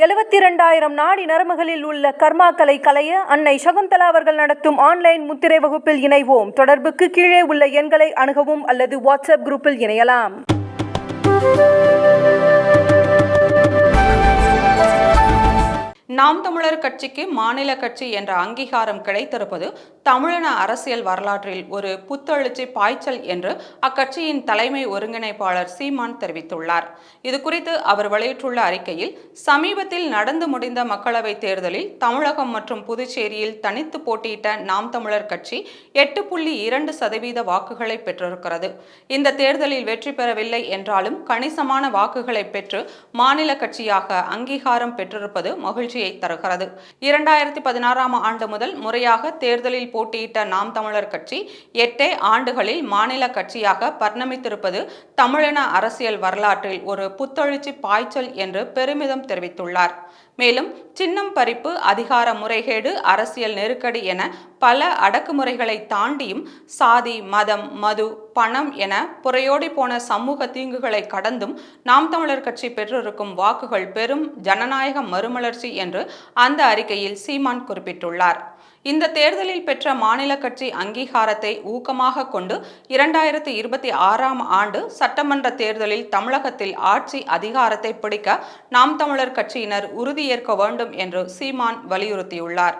எழுபத்தி இரண்டாயிரம் நாடி நரம்புகளில் உள்ள கர்மாக்களை களைய அன்னை சகுந்தலா அவர்கள் நடத்தும் ஆன்லைன் முத்திரை வகுப்பில் இணைவோம். தொடர்புக்கு கீழே உள்ள எண்களை அணுகவும் அல்லது வாட்ஸ்அப் குரூப்பில் இணையலாம். நாம் தமிழர் கட்சிக்கு மாநில கட்சி என்ற அங்கீகாரம் கிடைத்திருப்பது தமிழின அரசியல் வரலாற்றில் ஒரு புத்தெழுச்சி பாய்ச்சல் என்று அக்கட்சியின் தலைமை ஒருங்கிணைப்பாளர் சீமான் தெரிவித்துள்ளார். இது குறித்து அவர் வெளியிட்டுள்ள அறிக்கையில் சமீபத்தில் நடந்து முடிந்த மக்களவைத் தேர்தலில் தமிழகம் மற்றும் புதுச்சேரியில் தனித்து போட்டியிட்ட நாம் தமிழர் கட்சி எட்டு புள்ளி இரண்டு சதவீத வாக்குகளை பெற்றிருக்கிறது. இந்த தேர்தலில் வெற்றி பெறவில்லை என்றாலும் கணிசமான வாக்குகளை பெற்று மாநில கட்சியாக அங்கீகாரம் பெற்றிருப்பது மகிழ்ச்சியை தருகிறது. இரண்டாயிரத்தி பதினாறாம் ஆண்டு முதல் முறையாக தேர்தலில் போட்டியிட்ட நாம் தமிழர் கட்சி எட்டே ஆண்டுகளில் மாநில கட்சியாக பரிணமித்திருப்பது தமிழின அரசியல் வரலாற்றில் ஒரு புத்தெழுச்சி பாய்ச்சல் என்று பெருமிதம் தெரிவித்துள்ளார். மேலும் சின்னம் பறிப்பு அதிகார முறைகேடு அரசியல் நெருக்கடி என பல அடக்குமுறைகளை தாண்டியும் சாதி மதம் மது பணம் என புறையோடி போன சமூக தீங்குகளை கடந்தும் நாம் தமிழர் கட்சி பெற்றிருக்கும் வாக்குகள் பெரும் ஜனநாயக மறுமலர்ச்சி என்று அந்த அறிக்கையில் சீமான் குறிப்பிட்டுள்ளார். இந்த தேர்தலில் பெற்ற மாநில கட்சி அங்கீகாரத்தை ஊக்கமாக கொண்டு இரண்டாயிரத்தி இருபத்தி ஆறாம் ஆண்டு சட்டமன்ற தேர்தலில் தமிழகத்தில் ஆட்சி அதிகாரத்தை பிடிக்க நாம் தமிழர் கட்சியினர் உறுதியேற்க வேண்டும் என்று சீமான் வலியுறுத்தியுள்ளார்.